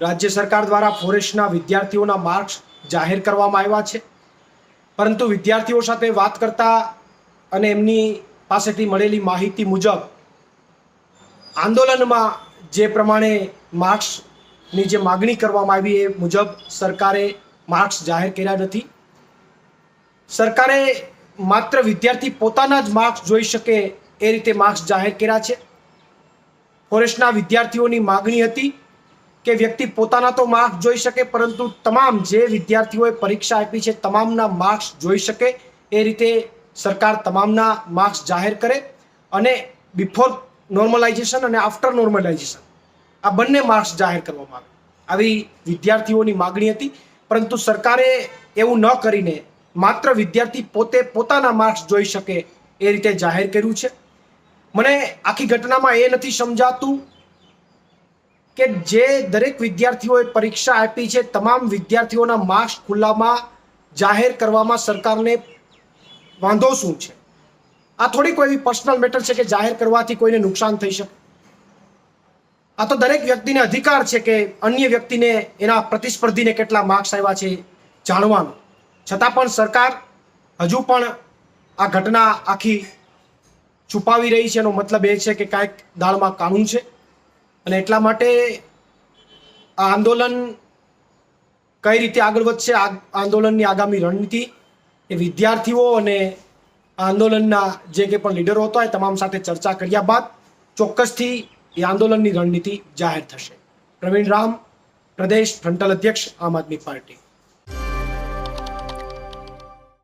રાજ્ય સરકાર દ્વારા ફોરેસ્ટના વિદ્યાર્થીઓના માર્ક્સ જાહેર કરવામાં આવ્યા છે. પરંતુ વિદ્યાર્થીઓ સાથે વાત કરતા અને એમની પાસેથી મળેલી માહિતી મુજબ, આંદોલનમાં જે પ્રમાણે માર્ક્સની જે માગણી કરવામાં આવી એ મુજબ સરકારે માર્ક્સ જાહેર કર્યા નથી. સરકારે માત્ર વિદ્યાર્થી પોતાના જ માર્ક્સ જોઈ શકે એ રીતે માર્ક્સ જાહેર કર્યા છે. ફોરેસ્ટના વિદ્યાર્થીઓની માગણી હતી કે વ્યક્તિ પોતાના તો માર્ક્સ જોઈ શકે, પરંતુ તમામ જે વિદ્યાર્થીઓએ પરીક્ષા આપી છે, તમામના માર્ક્સ જોઈ શકે. એ રીતે સરકાર તમામના માર્ક્સ જાહેર કરે અને બિફોર નોર્મલાઇઝેશન અને આફ્ટર નોર્મલાઇઝેશન આ બંને માર્ક્સ જાહેર કરવામાં આવે. આવી વિદ્યાર્થીઓની માગણી હતી, પરંતુ સરકારે એવું ન કરીને માત્ર વિદ્યાર્થી પોતે પોતાના માર્ક્સ જોઈ શકે એ રીતે જાહેર કર્યું છે. મને આખી ઘટનામાં એ નથી સમજાતું કે જે દરેક વિદ્યાર્થીઓએ પરીક્ષા આપી છે, તમામ વિદ્યાર્થીઓના માર્ક્સ ખુલ્લામાં જાહેર કરવામાં સરકારને વાંધો શું છે? આ થોડી કોઈ પર્સનલ મેટર છે કે જાહેર કરવાથી કોઈને નુકસાન થઈ શકે. આ તો દરેક વ્યક્તિને અધિકાર છે કે અન્ય વ્યક્તિને એના પ્રતિસ્પર્ધીને કેટલા માર્ક્સ આવ્યા છે જાણવાનો. છતાં પણ સરકાર હજુ પણ આ ઘટના આખી છુપાવી રહી છે, એનો મતલબ એ છે કે કાંઈક દાળમાં કાનૂન છે. અને એટલા માટે આ આંદોલન કઈ રીતે આગળ વધશે? આંદોલનની આગામી રણનીતિ એ વિદ્યાર્થીઓ અને આંદોલનના જે કે પણ લીડરો હતા એ તમામ સાથે ચર્ચા કર્યા બાદ ચોક્કસથી એ આંદોલનની રણનીતિ જાહેર થશે. પ્રવીણ રામ, પ્રદેશ, ફ્રન્ટલ અધ્યક્ષ, આમ આદમી પાર્ટી.